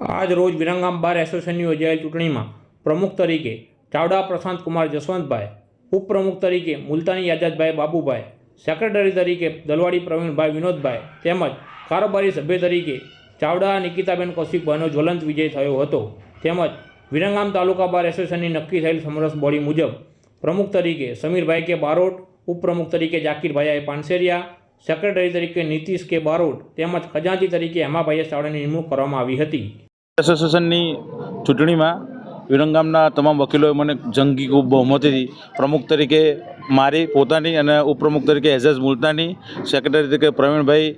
આજ રોજ વિરંગામ બાર એસોસિએશનની યોજાયેલ ચૂંટણીમાં પ્રમુખ તરીકે ચાવડા પ્રશાંત કુમાર જસવંતભાઈ, ઉપપ્રમુખ તરીકે મુલતાની આઝાદભાઈ બાબુભાઈ, સેક્રેટરી તરીકે દલવાડી પ્રવીણભાઈ વિનોદભાઈ તેમજ કારોબારી સભ્ય તરીકે ચાવડા નિકિતાબેન કૌશિકભાઈનો જ્વલંત વિજય થયો હતો. તેમજ વિરંગામ તાલુકા બાર એસોસિએશનની નક્કી થયેલ સમરસ બોડી મુજબ પ્રમુખ તરીકે સમીરભાઈ કે બારોટ, ઉપપ્રમુખ તરીકે જાકીરભાઈ પાનસેરિયા, સેક્રેટરી તરીકે નીતિશ કે બારોટ તેમજ ખજાનચી તરીકે હેમાભાઈએ ચાવડાની નિમણૂક કરવામાં આવી હતી. એસોસિએશનની ચૂંટણીમાં વિરંગામના તમામ વકીલોએ મને જંગી બહુમતીથી પ્રમુખ તરીકે મારી પોતાની અને ઉપપ્રમુખ તરીકે એઝેઝ મુલતાની સેક્રેટરી તરીકે પ્રવીણભાઈ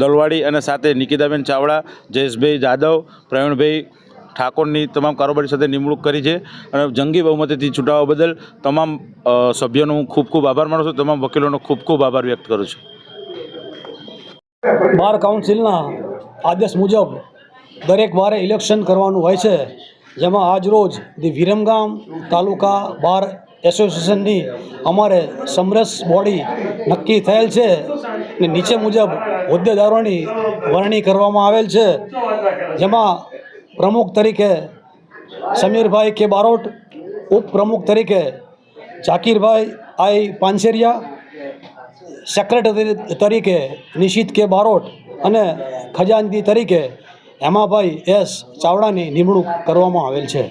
દલવાડી અને સાથે નિકિતાબેન ચાવડા, જયેશભાઈ જાદવ, પ્રવીણભાઈ ઠાકોરની તમામ કારોબારી સાથે નિમણૂક કરી છે અને જંગી બહુમતીથી છૂટાવવા બદલ તમામ સભ્યોનો હું ખૂબ ખૂબ આભાર માનું છું, તમામ વકીલોનો ખૂબ ખૂબ આભાર વ્યક્ત કરું છું. બાર કાઉન્સિલના આદેશ મુજબ દરેક વારે ઇલેક્શન કરવાનું હોય છે. જેમાં આજ રોજ ધી વિરમગામ તાલુકા બાર એસોસિએશનની અમારે સમરસ બોડી નક્કી થયેલ છે ને નીચે મુજબ હોદ્દેદારોની વરણી કરવામાં આવેલ છે. જેમાં પ્રમુખ તરીકે સમીરભાઈ કે બારોટ ઉપપ્રમુખ તરીકે જાકીરભાઈ આઈ પાનસેરિયા સેક્રેટરી તરીકે નિશિત કે બારોટ અને ખજાનચી તરીકે હેમાભાઈ એસ ચાવડાની નિમણૂક કરવામાં આવેલ છે.